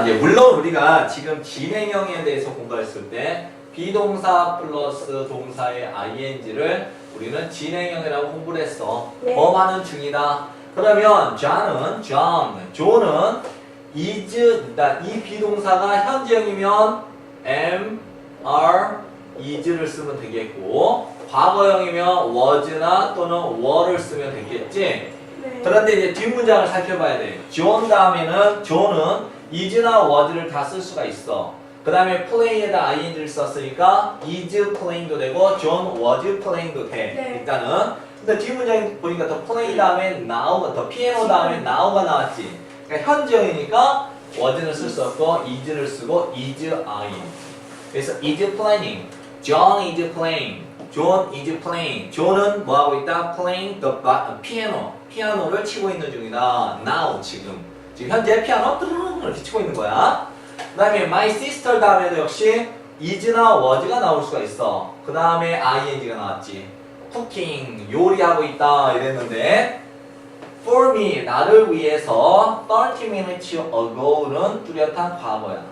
이제 물론 우리가 지금 진행형에 대해서 공부했을 때 비동사 플러스 동사의 ing를 우리는 진행형이라고 공부를 했어. 네. 범하는 중이다. 그러면 John은 John, John은 is 일단 이 비동사가 현재형이면 am, are, is를 쓰면 되겠고 과거형이면 was나 또는 were를 쓰면 되겠지. 네. 그런데 이제 뒷문장을 살펴봐야 돼. 존 다음에는 존은 is나 was를 다 쓸 수가 있어. 그 다음에 play에다 ing를 썼으니까 is playing도 되고 존 was playing도 돼. 네. 일단은. 근데 뒷문장 보니까 더 play 다음에 now가 더 piano 다음에 now가 나왔지. 그러니까 현재형이니까 was는 쓸 수 없고 is를 쓰고 is ing. 그래서 is playing. John is playing. John is playing. John은 뭐 하고 있다? Playing the piano. 피아노를 치고 있는 중이다. Now 지금. 지금 현재 피아노 이렇게 치고 있는 거야. 그 다음에 my sister 다음에도 역시 is나 was가 나올 수가 있어. 그 다음에 ing가 나왔지. cooking 요리하고 있다 이랬는데 for me 나를 위해서 30 minutes ago는 뚜렷한 과거야.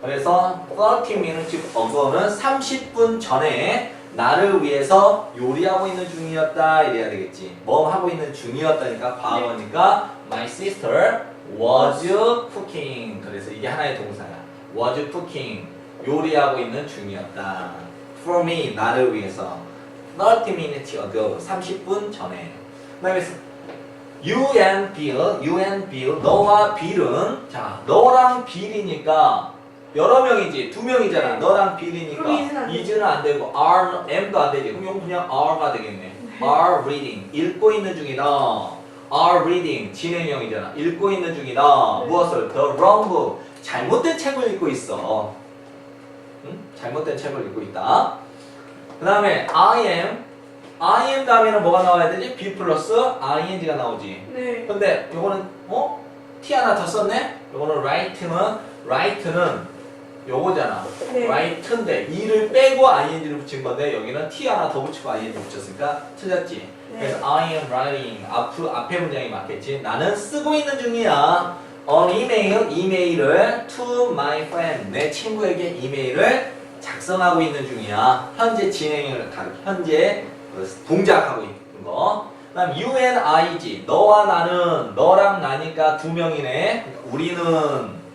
그래서 30 minutes ago는 30분 전에 나를 위해서 요리하고 있는 중이었다 이래야 되겠지. 뭐 하고 있는 중이었다니까 과거니까 my sister was cooking. 그래서 이게 하나의 동사야. was cooking. 요리하고 있는 중이었다. for me 나를 위해서 30 minutes ago 30분 전에. 그다음에 you and Bill, you and Bill, 너와 빌은 자 너랑 빌이니까 여러 명이지 두 명이잖아. 너랑 빌이니까 is는 안 되고 r, m도 안 되지. 그럼 이건 그냥 r가 되겠네. are reading 읽고 있는 중이다. Are reading 진행형이잖아. 읽고 있는 중이다. 네. 무엇을 the wrong book 잘못된 책을 읽고 있어. 응? 잘못된 책을 읽고 있다. 그 다음에 I am I am 다음에는 뭐가 나와야 되지? be 플러스 ing가 나오지. 네. 근데 요거는 어? T 하나 더 썼네? 요거는 right는 right는 요거잖아. 네. right인데 이를 빼고 ing를 붙인 건데 여기는 T 하나 더 붙이고 ing 붙였으니까 틀렸지. 네. 그래서 I am writing 앞 앞에 문장이 맞겠지. 나는 쓰고 있는 중이야. on email 이메일을 to my friend 내 친구에게 이메일을 작성하고 있는 중이야. 현재 진행을 현재 그 동작하고 있는 거. 그다음 you and I지 너와 나는 너랑 나니까 두 명이네. 우리는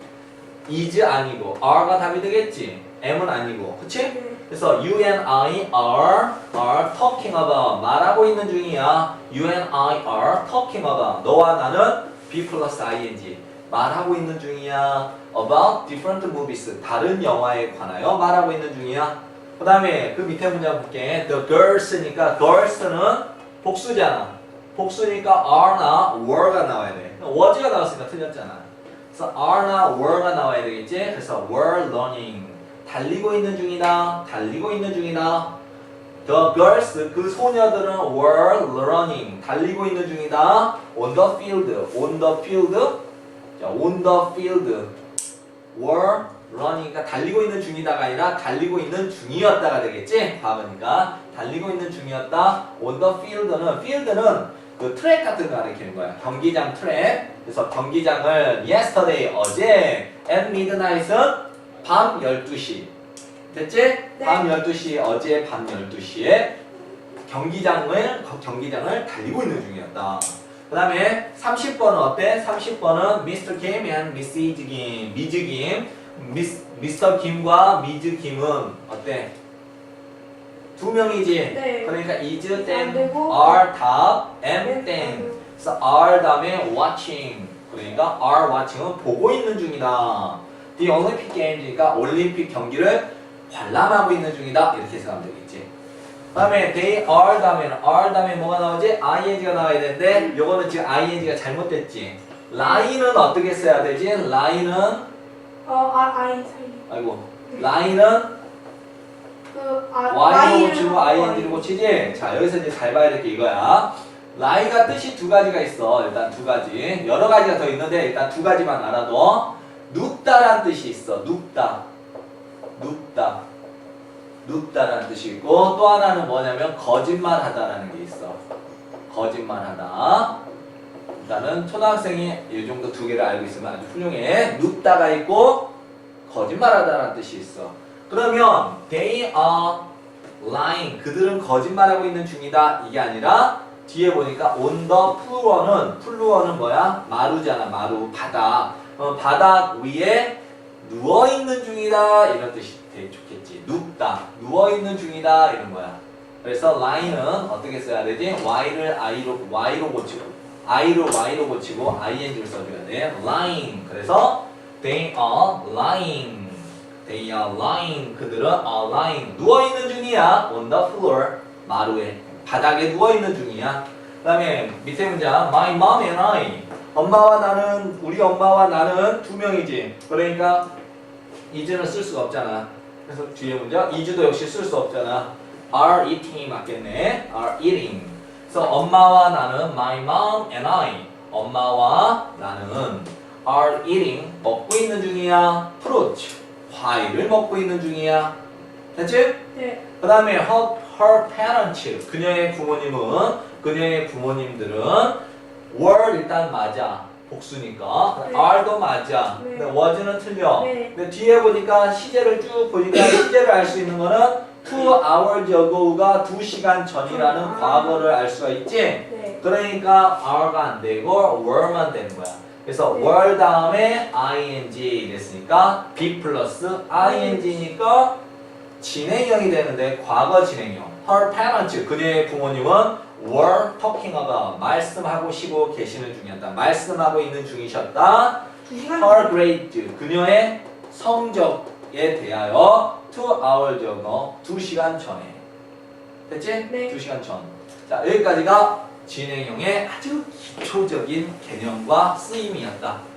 is 아니고 are가 답이 되겠지. am은 아니고, 그치? 네. 그래서 you and I are are talking about 말하고 있는 중이야. You and I are talking about 너와 나는 be plus ing 말하고 있는 중이야. About different movies 다른 영화에 관하여 말하고 있는 중이야. 그 다음에 그 밑에 문장 볼게. The girls니까 girls는 복수잖아. 복수니까 are나 were가 나와야 돼. was가 나왔으니까 틀렸잖아. 그래서 are나 were가 나와야 되겠지. 그래서 were learning 달리고 있는 중이다. 달리고 있는 중이다. The girls 그 소녀들은 were running 달리고 있는 중이다. On the field, on the field, 자, on the field were running가 달리고 있는 중이다가 아니라 달리고 있는 중이었다가 되겠지. 과거니까 달리고 있는 중이었다. On the field는 field는 그 트랙 같은 거 가리키는 거야. 경기장 트랙. 그래서 경기장을 yesterday 어제 at midnight은 밤 12시. 됐지? 네. 밤 12시 어제 밤 12시에 경기장을 거- 경기장을 달리고 있는 중이었다. 그 다음에 30번은 어때? 30번은 Mr. Kim and Mrs. Kim, 미즈 김, 미스, 미스터 김과 미즈 김은 어때? 두 명이지? 네. 그러니까 is, 안 then, 되고 are, 답, am, 네, then. 그래서 are 다음에 watching. 그러니까 are watching은 보고 있는 중이다. The Olympic Games니까 올림픽 경기를 관람하고 있는 중이다. 이렇게 생각하면 되겠지. 다음에 they are 다음에는 are 다음에 뭐가 나오지? ing가 나와야 되는데 요거는 지금 ing가 잘못됐지. lie는 어떻게 써야 되지? lie는 어, 아, 아이 사이. 아이고 lie는 그, 아, y로 Y를 고치고 ing를 고치지? 자 여기서 이제 잘 봐야 될 게 이거야. lie가 뜻이 두 가지가 있어. 일단 두 가지. 여러 가지가 더 있는데 일단 두 가지만 알아도 눕다란 뜻이 있어. 눕다. 눕다. 눕다라는 뜻이 있고 또 하나는 뭐냐면 거짓말하다라는 게 있어. 거짓말하다. 일단은 초등학생이 이 정도 두 개를 알고 있으면 아주 훌륭해. 눕다가 있고 거짓말하다라는 뜻이 있어. 그러면 they are lying. 그들은 거짓말하고 있는 중이다. 이게 아니라 뒤에 보니까 on the floor는 플루어는 뭐야? 마루잖아. 마루 바닥. 어, 바닥 위에 누워 있는 중이다. 이런 뜻이 되게 좋겠지. 눕다. 누워 있는 중이다. 이런 거야. 그래서 lying은 어떻게 써야 되지? y를 i로 y로 고치고 i를 y로 고치고 ing를 써줘야 돼. lying. 그래서 they are lying. They are lying. 그들은 are lying. 누워 있는 중이야. On the floor. 마루에 바닥에 누워 있는 중이야. 그 다음에 밑에 문장 My mom and I. 엄마와 나는 우리 엄마와 나는 두 명이지. 그러니까 is는 쓸 수가 없잖아. 그래서 뒤에 문장 is도 역시 쓸 수 없잖아. are eating이 맞겠네. are eating. 그래서 엄마와 나는 my mom and I. 엄마와 나는 are eating 먹고 있는 중이야. fruit 과일을 먹고 있는 중이야. 됐지? 네. 그 다음에 her, her parents 그녀의 부모님은 그녀의 부모님들은 were 일단 맞아 복수니까 네. are도 맞아 네. 근데 was는 틀려 네. 근데 뒤에 보니까 시제를 쭉 보니까 시제를 알 수 있는 거는 two hours ago가 두 시간 전이라는 아. 과거를 알 수가 있지 네. 그러니까 are가 안 되고 were만 되는 거야 그래서 네. were 다음에 ing 됐으니까 be 플러스 ing니까 진행형이 되는데 과거 진행형. Her parents 그녀의 부모님은 were talking about 말씀하고 계시는 중이었다. 말씀하고 있는 중이셨다. Her grade 그녀의 성적에 대하여 two hours ago 두 시간 전에 됐지? 네. 두 시간 전. 자 여기까지가 진행형의 아주 기초적인 개념과 쓰임이었다.